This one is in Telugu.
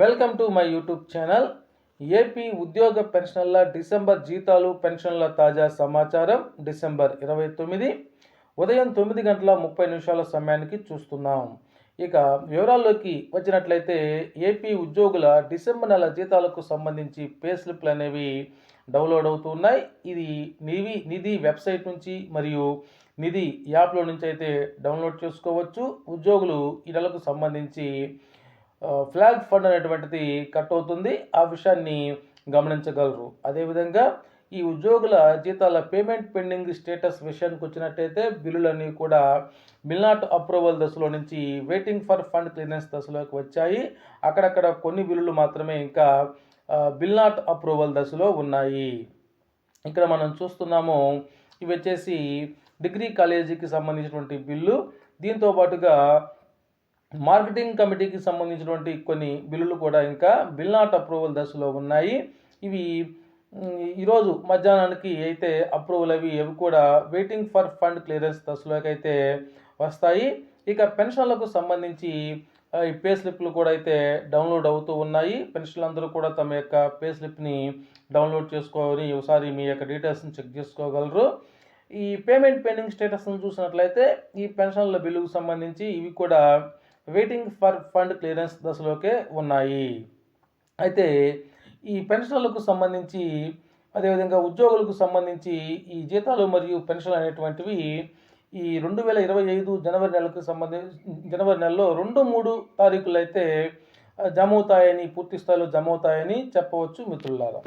Welcome to my YouTube channel. AP ఉద్యోగ పెన్షన్ల డిసెంబర్ జీతాలు పెన్షన్ల తాజా సమాచారం డిసెంబర్ ఇరవై తొమ్మిది. ఉదయం తొమ్మిది గంటల ముప్పై నిమిషాల సమయానికి చూస్తున్నాం. ఇక వివరాల్లోకి వచ్చినట్లయితే ఏపీ ఉద్యోగుల డిసెంబర్ నెల జీతాలకు సంబంధించి పే స్లిప్లు అనేవి డౌన్లోడ్ అవుతున్నాయి. ఇది నివి నిధి వెబ్సైట్ నుంచి మరియు నిధి యాప్లో నుంచి అయితే డౌన్లోడ్ చేసుకోవచ్చు. ఉద్యోగులు ఈ నెలకు సంబంధించి ఫ్లాగ్ ఫండ్ అనేటువంటిది కట్ అవుతుంది. ఆ విషయాన్ని గమనించగలరు. అదేవిధంగా ఈ ఉద్యోగుల జీతాల పేమెంట్ పెండింగ్ స్టేటస్ విషయానికి వచ్చినట్టయితే బిల్లులన్నీ కూడా మిల్నాట్ అప్రూవల్ దశలో నుంచి వెయిటింగ్ ఫర్ ఫండ్ క్లియరెన్స్ దశలోకి వచ్చాయి. అక్కడక్కడ కొన్ని బిల్లులు మాత్రమే ఇంకా బిల్నాట్ అప్రూవల్ దశలో ఉన్నాయి. ఇక్కడ మనం చూస్తున్నాము ఇవి వచ్చేసి డిగ్రీ కాలేజీకి సంబంధించినటువంటి బిల్లు. దీంతో పాటుగా మార్కెటింగ్ కమిటీకి సంబంధించినటువంటి కొన్ని బిల్లులు కూడా ఇంకా బిల్ నాట్ అప్రూవల్ దశలో ఉన్నాయి. ఇవి ఈరోజు మధ్యాహ్నానికి అయితే అప్రూవల్ అవి అవి కూడా వెయిటింగ్ ఫర్ ఫండ్ క్లియరెన్స్ దశలోకి అయితే వస్తాయి. ఇక పెన్షన్లకు సంబంధించి ఈ పే స్లిప్లు కూడా అయితే డౌన్లోడ్ అవుతూ ఉన్నాయి. పెన్షన్లు అందరూ కూడా తమ యొక్క పే స్లిప్ని డౌన్లోడ్ చేసుకొని ఒకసారి మీ యొక్క డీటెయిల్స్ని చెక్ చేసుకోగలరు. ఈ పేమెంట్ పెండింగ్ స్టేటస్ను చూసినట్లయితే ఈ పెన్షన్ల బిల్లుకు సంబంధించి ఇవి కూడా వెయిటింగ్ ఫర్ ఫండ్ క్లియరెన్స్ దశలోకే ఉన్నాయి. అయితే ఈ పెన్షన్లకు సంబంధించి అదేవిధంగా ఉద్యోగులకు సంబంధించి ఈ జీతాలు మరియు పెన్షన్లు అనేటువంటివి ఈ రెండు వేల ఇరవై ఐదు జనవరి నెలకు సంబంధించి జనవరి నెలలో రెండు మూడు తారీఖులు అయితే ఆ, జమ అవుతాయని పూర్తి స్థాయిలో జమ అవుతాయని చెప్పవచ్చు మిత్రులారా.